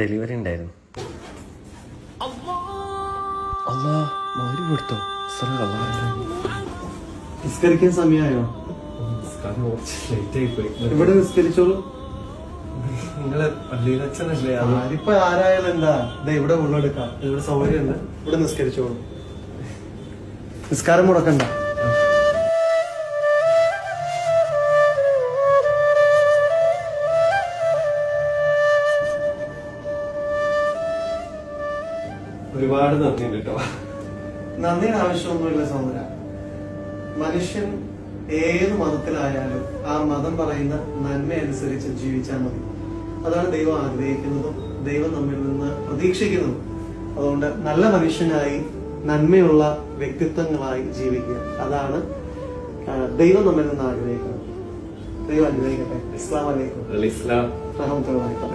Delivery ഉണ്ടായിരുന്നു. അല്ലാ മൗരി കൊടുത്തോ. നിസ്കരിക്കാൻ സമയമായോ? ലേറ്റ് ആയി പോയി ഇവിടെ നിസ്കരിച്ചോളൂ? നിങ്ങളെ പള്ളിയിലച്ഛനല്ലേ? ആരിപ്പോ ആരായാലും എന്താ? ദേ ഇവിടെ ഉള്ളെടുക്കാം ഇവിടെ സൗകര്യം ഇവിടെ നിസ്കരിച്ചോളൂ. നിസ്കാരം മുടക്കണ്ട. ഒരുപാട് നന്ദി കേട്ടോ. നന്ദിയുടെ ആവശ്യമൊന്നുമില്ല സൗന്ദര്യ മനുഷ്യൻ ഏത് മതത്തിലായാലും ആ മതം പറയുന്ന നന്മ അനുസരിച്ച് ജീവിച്ചാൽ മതി. അതാണ് ദൈവം ആഗ്രഹിക്കുന്നതും ദൈവം നമ്മിൽ നിന്ന് പ്രതീക്ഷിക്കുന്നതും. അതുകൊണ്ട് നല്ല മനുഷ്യനായി നന്മയുള്ള വ്യക്തിത്വങ്ങളായി ജീവിക്കുക. അതാണ് ദൈവം നമ്മിൽ നിന്ന് ആഗ്രഹിക്കുന്നത്. ദൈവം അനുഗ്രഹിക്കട്ടെ. ഇസ്ലാം അലൈക്കും. ഇസ്ലാം റഹമത്തുള്ളാഹി വബറകാതുഹു